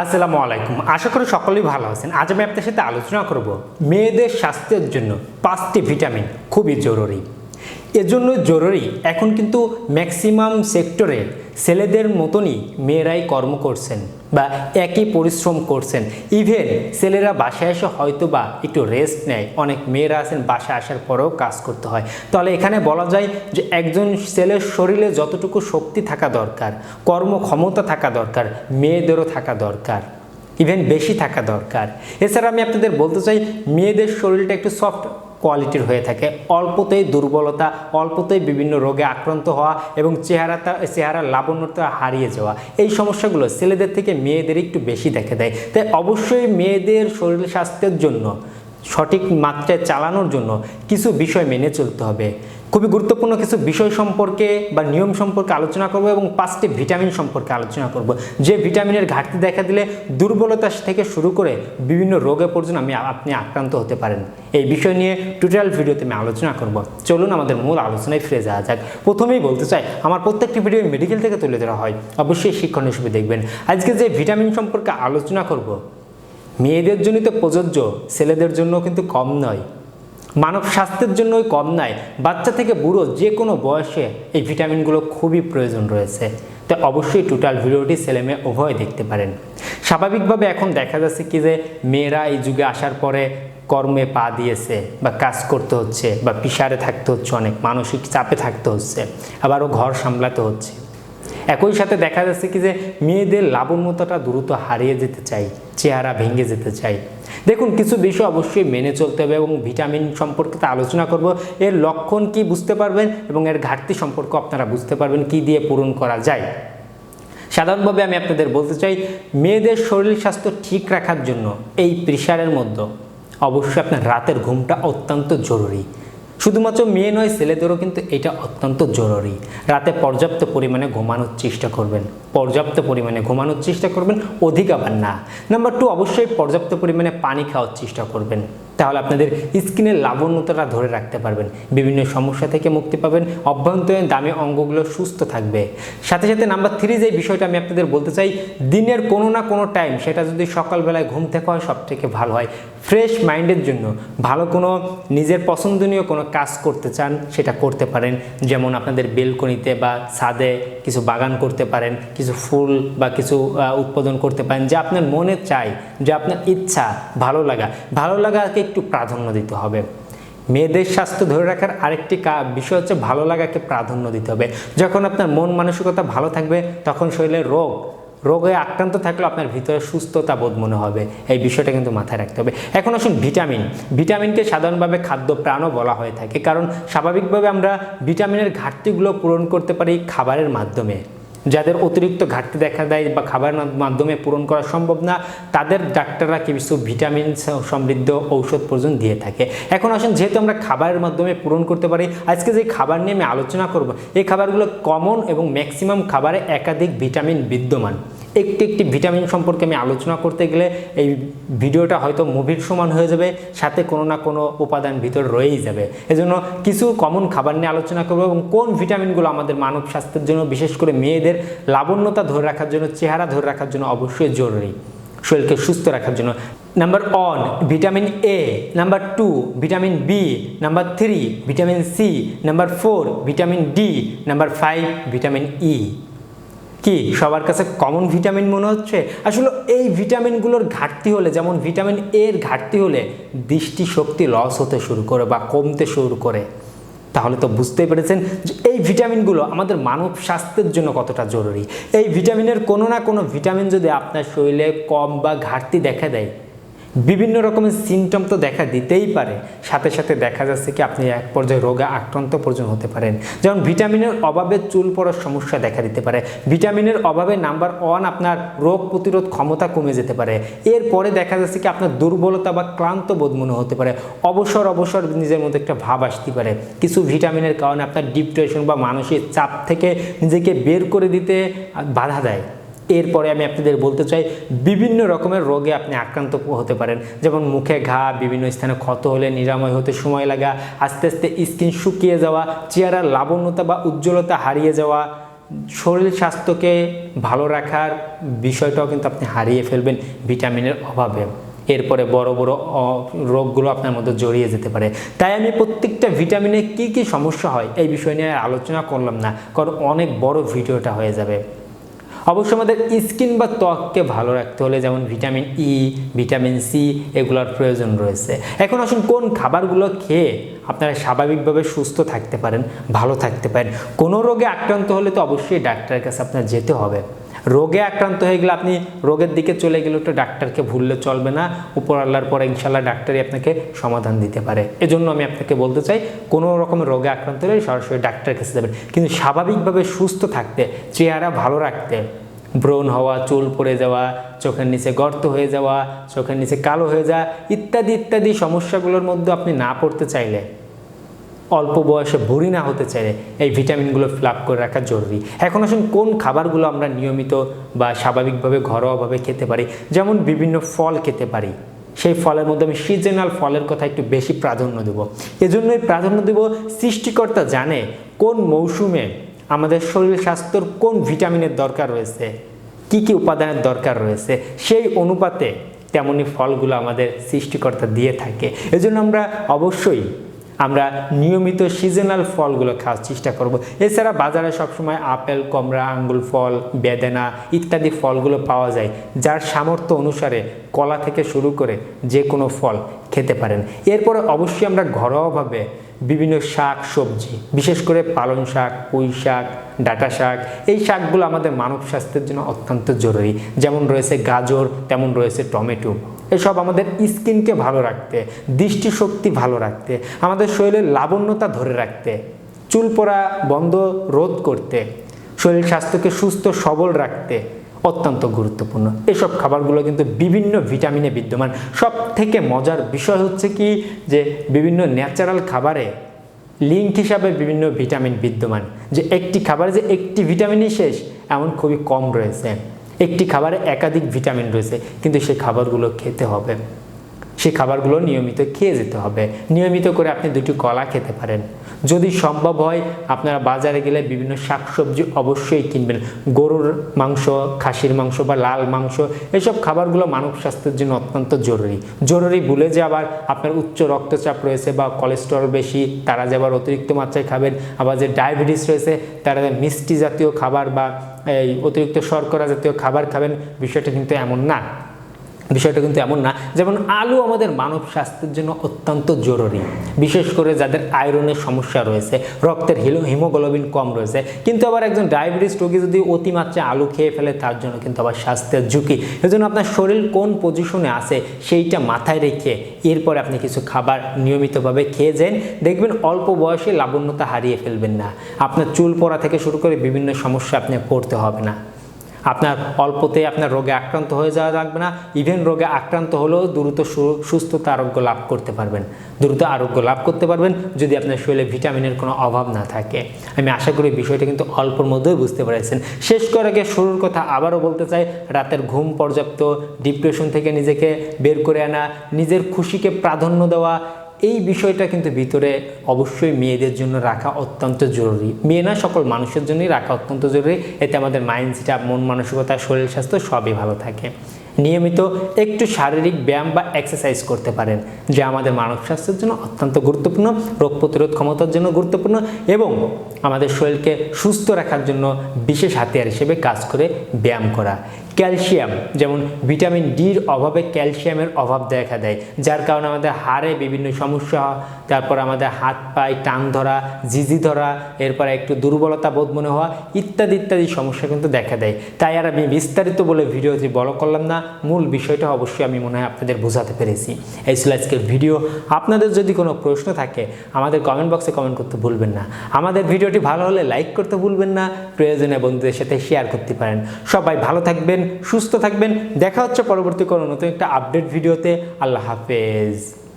আসসালামু আলাইকুম। আশা করি সকলেই ভালো আছেন। আজ আমি আপনার সাথে আলোচনা করব মেয়েদের স্বাস্থ্যের জন্য পাঁচটি ভিটামিন, খুবই জরুরি। এজন্য জরুরি, এখন কিন্তু ম্যাক্সিমাম সেক্টরে ছেলেদের মতনই মেয়েরাই কর্ম করছেন বা একই পরিশ্রম করছেন। ইভেন ছেলেরা বাসায় এসে হয়তো বা একটু রেস্ট নেয়। অনেক মেয়েরা আছেন, বাসায় আসার পরেও কাজ করতে হয়। তাহলে এখানে বলা যায় যে একজন ছেলের শরীরে যতটুকু শক্তি থাকা দরকার, কর্মক্ষমতা থাকা দরকার, মেয়েদেরও থাকা দরকার ইভেন বেশি থাকা দরকার। এছাড়া আমি আপনাদের বলতে চাই, মেয়েদের শরীরটা একটু সফট কোয়ালিটির হয়ে থাকে। অল্পতেই দুর্বলতা, অল্পতেই বিভিন্ন রোগে আক্রান্ত হওয়া এবং চেহারাটা চেহারার লাবণ্যতা হারিয়ে যাওয়া। এই সমস্যাগুলো ছেলেদের থেকে মেয়েদের একটু বেশি দেখে দেয়। তাই অবশ্যই মেয়েদের শরীর স্বাস্থ্যের জন্য সঠিক মাত্রায় চালানোর জন্য কিছু বিষয় মেনে চলতে হবে। খুবই গুরুত্বপূর্ণ কিছু বিষয় সম্পর্কে বা নিয়ম সম্পর্কে আলোচনা করব এবং পাঁচটি ভিটামিন সম্পর্কে আলোচনা করব। যে ভিটামিনের ঘাটতি দেখা দিলে দুর্বলতা থেকে শুরু করে বিভিন্ন রোগে পর্যন্ত আমি আপনি আক্রান্ত হতে পারেন। এই বিষয় নিয়ে টোটাল ভিডিওতে আমি আলোচনা করব। চলুন আমাদের মূল আলোচনায় ফিরে যাওয়া যাক। প্রথমেই বলতে চাই, আমার প্রত্যেকটি ভিডিও মেডিকেল থেকে তুলে ধরা হয়। অবশ্যই শিক্ষণীয় হিসেবে দেখবেন। আজকে যে ভিটামিন সম্পর্কে আলোচনা করব মেয়েদের জন্যই তো প্রযোজ্য, ছেলেদের জন্য কিন্তু কম নয়। মানব স্বাস্থ্যের জন্যই কম নয়। বাচ্চা থেকে বুড়ো যে কোনো বয়সে এই ভিটামিনগুলো খুবই প্রয়োজন রয়েছে। তো অবশ্যই টোটাল ভিডিওটি ছেলে মেয়ে উভয় দেখতে পারেন। স্বাভাবিকভাবে এখন দেখা যাচ্ছে কি যে মেয়েরা এই যুগে আসার পরে কর্মে পা দিয়েছে বা কাজ করতে হচ্ছে বা পিসারে থাকতে হচ্ছে অনেক, মানসিক চাপে থাকতে হচ্ছে, আবারও ঘর সামলাতে হচ্ছে। একই সাথে দেখা যাচ্ছে কি যে মেয়েদের লাবণ্যতাটা দ্রুত হারিয়ে যেতে চাই। চেহারা ভেঙে যেতে চাই। দেখুন, কিছু বিষয় অবশ্যই মেনে চলতে হবে এবং ভিটামিন সম্পর্কে আলোচনা করব। এর লক্ষণ কি বুঝতে পারবেন এবং এর ঘাটতি সম্পর্ক আপনারা বুঝতে পারবেন কি দিয়ে পূরণ করা যায়। সাধারণভাবে আমি আপনাদের বলতে চাই, মেয়েদের শরীর স্বাস্থ্য ঠিক রাখার জন্য এই প্রেশারের মধ্যে অবশ্যই আপনার রাতের ঘুমটা অত্যন্ত জরুরি। শুধুমাত্র মেয়ে নয়, ছেলেদেরও কিন্তু এটা অত্যন্ত জরুরি। রাতে পর্যাপ্ত পরিমাণে ঘুমানোর চেষ্টা করবেন। পর্যাপ্ত পরিমাণে ঘুমানোর চেষ্টা করবেন, অধিক আবার না। নাম্বার টু অবশ্যই পর্যাপ্ত পরিমাণে পানি খাওয়ার চেষ্টা করবেন। তাহলে আপনাদের স্কিনের লাবণ্যতাটা ধরে রাখতে পারবেন। বিভিন্ন সমস্যা থেকে মুক্তি পাবেন। অভ্যন্তরীণ দামি অঙ্গগুলো সুস্থ থাকবে। সাথে সাথে নাম্বার থ্রি যে বিষয়টা আমি আপনাদের বলতে চাই, দিনের কোনো না কোনো টাইম সেটা যদি সকালবেলায় ঘুম থেকে হয় সব থেকে ভালো হয়। ফ্রেশ মাইন্ডের জন্য ভালো কোনো নিজের পছন্দনীয় কোনো কাজ করতে চান, সেটা করতে পারেন। যেমন আপনাদের বেলকনিতে বা ছাদে কিছু বাগান করতে পারেন, কিছু ফুল বা কিছু উৎপাদন করতে পারেন। যে আপনার মনে চাই যে আপনার ইচ্ছা, ভালো লাগা। ভালো লাগাকে একটু প্রাধান্য দিতে হবে। মেয়েদের স্বাস্থ্য ধরে রাখার আরেকটি কা- বিষয় হচ্ছে ভালো লাগাকে প্রাধান্য দিতে হবে। যখন আপনার মন মানসিকতা ভালো থাকবে, তখন শরীরে রোগ, রোগে আক্রান্ত থাকলে আপনার ভিতরে সুস্থতা বোধ মনে হবে। এই বিষয়টা কিন্তু মাথায় রাখতে হবে। এখন আসুন ভিটামিন। ভিটামিনকে সাধারণভাবে খাদ্য প্রাণও বলা হয়ে থাকে। কারণ স্বাভাবিকভাবে আমরা ভিটামিনের ঘাটতিগুলো পূরণ করতে পারি খাবারের মাধ্যমে। যাদের অতিরিক্ত ঘাটতি দেখা দেয় বা খাবারের মাধ্যমে পূরণ করা সম্ভব না, তাদের ডাক্তাররা কিছু ভিটামিন সমৃদ্ধ ঔষধ পর্যন্ত দিয়ে থাকে। এখন আসুন, যেহেতু আমরা খাবারের মাধ্যমে পূরণ করতে পারি, আজকে যে খাবার নিয়ে আমি আলোচনা করব, এই খাবারগুলো কমন এবং ম্যাক্সিমাম খাবারে একাধিক ভিটামিন বিদ্যমান। একটি একটি ভিটামিন সম্পর্কে আমি আলোচনা করতে গেলে এই ভিডিওটা হয়তো মুভির সমান হয়ে যাবে, সাথে কোনো না কোনো উপাদান ভিতর রয়েই যাবে। এজন্য কিছু কমন খাবার নিয়ে আলোচনা করব এবং কোন ভিটামিনগুলো আমাদের মানব স্বাস্থ্যের জন্য, বিশেষ করে মেয়েদের লাবণ্যতা ধরে রাখার জন্য, চেহারা ধরে রাখার জন্য অবশ্যই জরুরি। শরীরকে সুস্থ রাখার জন্য। Number one vitamin A number two vitamin B number three vitamin C number four vitamin D number five vitamin E কি? সবার কাছে কমন ভিটামিন মনে হচ্ছে? আসলে এই ভিটামিনগুলোর ঘাটতি হলে, যেমন ভিটামিন এর ঘাটতি হলে দৃষ্টিশক্তি লস হতে শুরু করে বা কমতে শুরু করে। তাহলে তো বুঝতেই পেরেছেন যে এই ভিটামিনগুলো আমাদের মানব স্বাস্থ্যের জন্য কতটা জরুরি। এই ভিটামিনের কোনো না কোনো ভিটামিন যদি আপনার শরীরে কম বা ঘাটতি দেখা দেয় বিভিন্ন রকমের সিমটম তো দেখা দিতেই পারে। সাথে সাথে দেখা যাচ্ছে কি আপনি এক পর্যায়ে রোগে আক্রান্ত পর্যন্ত হতে পারেন। যেমন ভিটামিনের অভাবে চুল পড়ার সমস্যা দেখা দিতে পারে। ভিটামিনের অভাবে নাম্বার ওয়ান আপনার রোগ প্রতিরোধ ক্ষমতা কমে যেতে পারে। এরপরে দেখা যাচ্ছে কি আপনার দুর্বলতা বা ক্লান্ত বোধ মনে হতে পারে। অবসর অবসর নিজের মধ্যে একটা ভাব আসতে পারে। কিছু ভিটামিনের কারণে আপনার ডিপ্রেশন বা মানসিক চাপ থেকে নিজেকে বের করে দিতে বাধা দেয়। এরপরে আমি আপনাদের বলতে চাই, বিভিন্ন রকমের রোগে আপনি আক্রান্ত হতে পারেন। যেমন মুখে ঘা, বিভিন্ন স্থানে ক্ষত হলে নিরাময় হতে সময় লাগা, আস্তে আস্তে স্কিন শুকিয়ে যাওয়া, চেহারার লাবণ্যতা বা উজ্জ্বলতা হারিয়ে যাওয়া, শরীর স্বাস্থ্যকে ভালো রাখার বিষয়টাও কিন্তু আপনি হারিয়ে ফেলবেন ভিটামিনের অভাবে। এরপরে বড় বড় রোগগুলো আপনার মধ্যে জড়িয়ে যেতে পারে। তাই আমি প্রত্যেকটা ভিটামিনে কি কি সমস্যা হয়, এই বিষয় নিয়ে আলোচনা করলাম না, কারণ অনেক বড় ভিডিওটা হয়ে যাবে। অবশ্য আমাদের স্কিন বা ত্বককে ভালো রাখতে হলে যেমন ভিটামিন ই ভিটামিন সি এগুলোর প্রয়োজন রয়েছে। এখন আসুন কোন খাবারগুলো খেয়ে আপনারা স্বাভাবিকভাবে সুস্থ থাকতে পারেন, ভালো থাকতে পারেন। কোনো রোগে আক্রান্ত হলে তো অবশ্যই ডাক্তারের কাছে আপনার যেতে হবে। রোগে আক্রান্ত হয়ে গেলে আপনি রোগের দিকে চলে গেলে তো ডাক্তারকে ভুললে চলবে না। উপর আল্লাহর পরে ইনশাল্লাহ ডাক্তারই আপনাকে সমাধান দিতে পারে। এজন্য আমি আপনাকে বলতে চাই, কোনো রকমের রোগে আক্রান্ত হলে সরাসরি ডাক্তারের কাছে যাবেন। কিন্তু স্বাভাবিকভাবে সুস্থ থাকতে, চেহারা ভালো রাখতে, ব্রণ হওয়া, চুল পড়ে যাওয়া, চোখের নিচে গর্ত হয়ে যাওয়া, চোখের নিচে কালো হয়ে যাওয়া ইত্যাদি ইত্যাদি সমস্যাগুলোর মধ্যে আপনি না পড়তে চাইলে অল্প বয়সে ভুঁড়ি না হতে চাইলে এই ভিটামিনগুলো ফিল করে রাখা জরুরি। এখন আসুন কোন খাবারগুলো আমরা নিয়মিত বা স্বাভাবিকভাবে ঘরোয়াভাবে খেতে পারি? যেমন বিভিন্ন ফল খেতে পারি। সেই ফলের মধ্যে আমি সিজনাল ফলের কথা একটু বেশি প্রাধান্য দেবো। এজন্যই প্রাধান্য দেব সৃষ্টিকর্তা জানে কোন মৌসুমে আমাদের শরীর স্বাস্থ্যর কোন ভিটামিনের দরকার রয়েছে, কি কি উপাদানের দরকার রয়েছে, সেই অনুপাতে তেমনি ফলগুলো আমাদের সৃষ্টিকর্তা দিয়ে থাকে। এজন্য আমরা অবশ্যই আমরা নিয়মিত সিজনাল ফলগুলো খাওয়ার চেষ্টা করব। এছাড়া বাজারে সবসময় আপেল, কমলা আঙ্গুল ফল, বেদেনা ইত্যাদি ফলগুলো পাওয়া যায়, যার সামর্থ্য অনুসারে কলা থেকে শুরু করে যে কোনো ফল খেতে পারেন। এরপরে অবশ্যই আমরা ঘরোয়াভাবে বিভিন্ন শাক, সবজি, বিশেষ করে পালং শাক, পুঁই শাক, ডাটা শাক, এই শাকগুলো আমাদের মানব স্বাস্থ্যের জন্য অত্যন্ত জরুরি। যেমন রয়েছে গাজর, তেমন রয়েছে টমেটো। এসব আমাদের স্কিনকে ভালো রাখতে, দৃষ্টিশক্তি ভালো রাখতে, আমাদের শরীরের লাবণ্যতা ধরে রাখতে, চুল পড়া বন্ধ রোধ করতে, শরীর স্বাস্থ্যকে সুস্থ সবল রাখতে অত্যন্ত গুরুত্বপূর্ণ। এসব খাবারগুলো কিন্তু বিভিন্ন ভিটামিনে বিদ্যমান। সব থেকে মজার বিষয় হচ্ছে কি যে বিভিন্ন ন্যাচারাল খাবারে লিঙ্ক হিসাবে বিভিন্ন ভিটামিন বিদ্যমান। যে একটি খাবারে যে একটি ভিটামিনই শেষ, এমন খুবই কম রয়েছে। একটি খাবারে একাধিক ভিটামিন রয়েছে, কিন্তু সেই খাবারগুলো খেতে হবে। সেই খাবারগুলো নিয়মিত খেয়ে যেতে হবে। নিয়মিত করে আপনি দুটি কলা খেতে পারেন। যদি সম্ভব হয়, আপনারা বাজারে গেলে বিভিন্ন শাকসবজি অবশ্যই কিনবেন। গরুর মাংস, খাসির মাংস বা লাল মাংস, এসব খাবারগুলো মানব স্বাস্থ্যের জন্য অত্যন্ত জরুরি। জরুরি ভুলে যে আবার আপনার উচ্চ রক্তচাপ রয়েছে বা কোলেস্টেরল বেশি, তারা যে আবার অতিরিক্ত মাত্রায় খাবেন, আবার যে ডায়াবেটিস রয়েছে, তারা মিষ্টি জাতীয় খাবার বা এই অতিরিক্ত শর্করা জাতীয় খাবার খাবেন, বিষয়টা কিন্তু এমন না। বিষয়টা কিন্তু এমন না। যেমন আলু আমাদের মানব স্বাস্থ্যের জন্য অত্যন্ত জরুরি। বিশেষ করে যাদের আয়রনের সমস্যা রয়েছে, রক্তের হিলো হিমোগ্লোবিন কম রয়েছে। কিন্তু আবার একজন ডায়াবেটিস রোগী যদি অতিমাত্রায় আলু খেয়ে ফেলে, তার জন্য কিন্তু আবার স্বাস্থ্যের ঝুঁকি। এজন্য আপনার শরীর কোন পজিশনে আছে, সেইটা মাথায় রেখে এরপরে আপনি কিছু খাবার নিয়মিতভাবে খেয়ে যান। দেখবেন অল্প বয়সে লাবণ্যতা হারিয়ে ফেলবেন না। আপনার চুল পড়া থেকে শুরু করে বিভিন্ন সমস্যা আপনি পড়তে হবে না। আপনার অল্পতে আপনার রোগে আক্রান্ত হয়ে যাওয়া লাগবে না। ইভেন রোগে আক্রান্ত হলেও দ্রুত সুস্থতা আরোগ্য লাভ করতে পারবেন। দ্রুত আরোগ্য লাভ করতে পারবেন যদি আপনার শরীরে ভিটামিনের কোনো অভাব না থাকে। আমি আশা করি বিষয়টা কিন্তু অল্পর মধ্যেই বুঝতে পেরেছেন। শেষ করে আগে শুরুর কথা আবারও বলতে চাই, রাতের ঘুম পর্যাপ্ত ডিপ্রেশন থেকে নিজেকে বের করে আনা, নিজের খুশিকে প্রাধান্য দেওয়া এই বিষয়টা কিন্তু ভিতরে অবশ্যই মেয়েদের জন্য রাখা অত্যন্ত জরুরি। মেয়ে না, সকল মানুষের জন্যই রাখা অত্যন্ত জরুরি। এতে আমাদের মাইন্ড সেট মন, মানসিকতা, শরীর, স্বাস্থ্য সবই ভালো থাকে। নিয়মিত একটু শারীরিক ব্যায়াম বা এক্সারসাইজ করতে পারেন, যা আমাদের মানব স্বাস্থ্যের জন্য অত্যন্ত গুরুত্বপূর্ণ, রোগ প্রতিরোধ ক্ষমতার জন্য গুরুত্বপূর্ণ এবং আমাদের শরীরকে সুস্থ রাখার জন্য বিশেষ হাতিয়ার হিসেবে কাজ করে ব্যায়াম করা। ক্যালসিয়াম, যেমন ভিটামিন ডির অভাবে ক্যালসিয়ামের অভাব দেখা দেয়, যার কারণে আমাদের হাড়ে বিভিন্ন সমস্যা তারপর আমাদের হাত পায়ে টান ধরা, জিজি ধরা, এরপরে একটু দুর্বলতা বোধ মনে হওয়া, ইত্যাদি ইত্যাদি সমস্যা কিন্তু দেখা দেয়। তাই আর আমি বিস্তারিত বলে ভিডিওটি বড় করলাম না। মূল বিষয়টা অবশ্যই আমি মনে হয় আপনাদের বোঝাতে পেরেছি। এই ছিল আজকের ভিডিও। আপনাদের যদি কোনো প্রশ্ন থাকে, আমাদের কমেন্ট বক্সে কমেন্ট করতে ভুলবেন না। আমাদের ভিডিওটি ভালো হলে লাইক করতে ভুলবেন না। প্রয়োজনে বন্ধুদের সাথে শেয়ার করতে পারেন। সবাই ভালো থাকবেন। সুস্থ থাকবেন। দেখা হচ্ছে পরবর্তী কোনো নতুন একটা আপডেট ভিডিওতে। আল্লাহ হাফেজ।